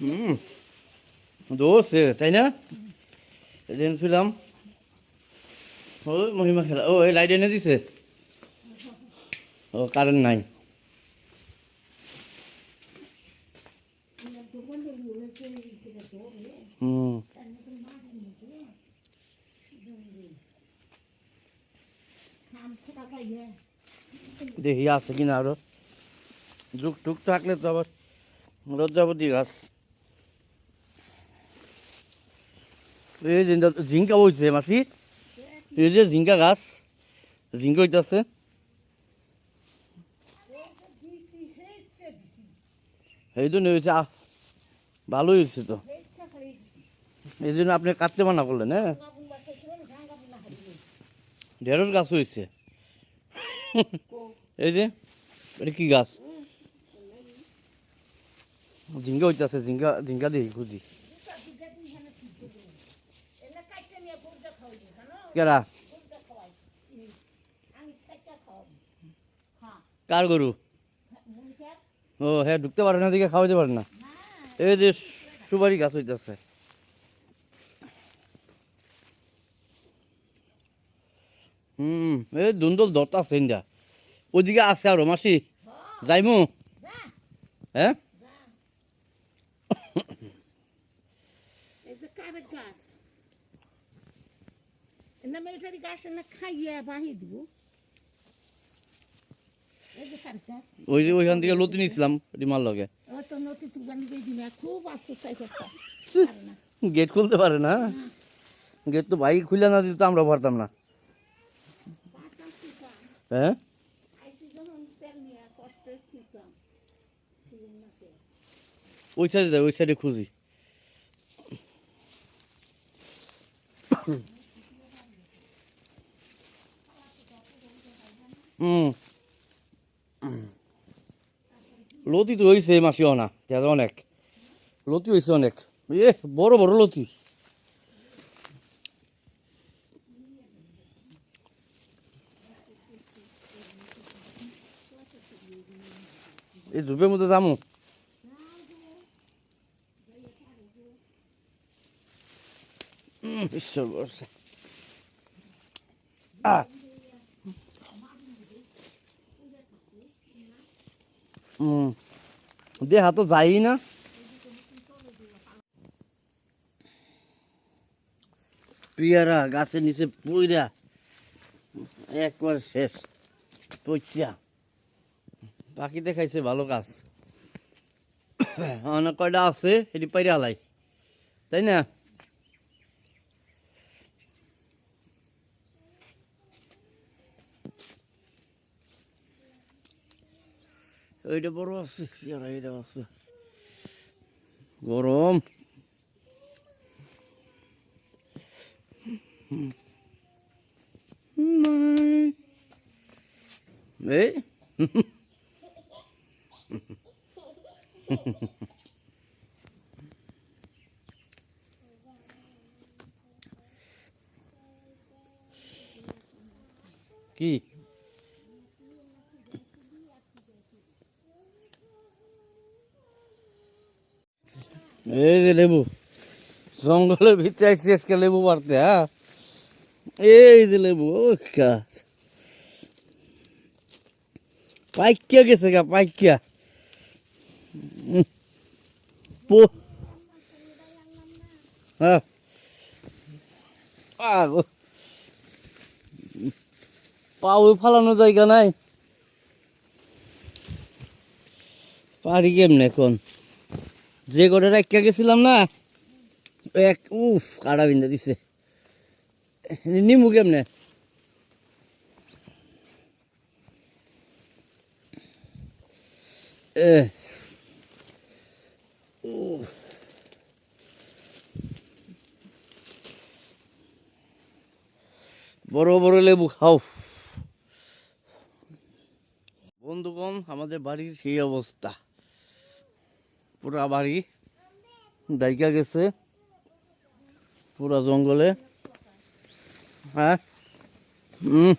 হুম, দোষে তাই না? এদিন ছিলাম ওই মহিমা খেলা, ও, এই লাইট এনে দিছে। ও কারেন্ট নাই। হুম। দেখি আছে কিনা আরও। যুগ টুক থাকলে তো আবার লজ্জাপতি গাছ। এই জিঙ্কা হয়েছে মাসি? এই যে জিঙ্কা গাছ জিঙ্কা হইতেছে। এই জন্য হয়েছে ভালোই হয়েছে তো। এই জন্য আপনি কাটতে মানা করলেন হ্যাঁ? ঢেঁড়স গাছ হয়েছে এই যে, এটা কি গাছ? ঝিঙ্গা হইতেছে ঝিঙ্গা ঝিঙ্গা দেখি খুঁজি কেরা কার গরু ও হ্যাঁ ঢুকতে পারে না দিকে খাওয়াতে পারে না এই যে সুপারি গাছ হইতেছে হুম এই দুন্দল দত আছে ওইদিকে আছে আরও মাসি যাইমু হ্যাঁ এই যে কারের গাছ না মিলিটারি গাছ না খাইয়ে বাহি দিব ওই যে ওইখান থেকে লতি নিয়েছিলাম রিমার লগে। গেট খুলতে পারে না। গেট তো ভাই খুলে না দিত আমরা পারতাম না। হ্যাঁ? ওই সাইডে ওই সাইডে খুঁজি। লতি তো হয়েছে মাসিও না দেখা অনেক। লতি হয়েছে অনেক। এ বড় বড় লতি। এই ঝুপের মধ্যে যামু। দেহা তো যাই না পিয়ারা গাছের নিচে পইরা একবার শেষ পইচা পাখি দেখাইছে ভালো গাছ অনেক কয়টা আছে এটি পাইরে আলাই তাই না এইটা বড় আছে পেয়ারা এইটা আছে গরম এই কি এই যে লেবু, জঙ্গলের ভিতরে আসছি আজকে লেবু পারতে হ্যাঁ এই যে লেবু গাছ পাইকিয়া গেছে গা, পাইকিয়া। হ্যাঁ পাও ফালানো জায়গা নাই। পারি কেমনে এখন? যে করে রাখিয়া গেছিলাম না, এক, উফ কাটা বিন্দা দিছে। নিমু কেমনে। বড় বড় লেবু খাও। বন্ধুগণ, আমাদের বাড়ির সেই অবস্থা। পুরা বাড়ি দায়িকা গেছে। পুরা জঙ্গলে। হ্যাঁ? হুম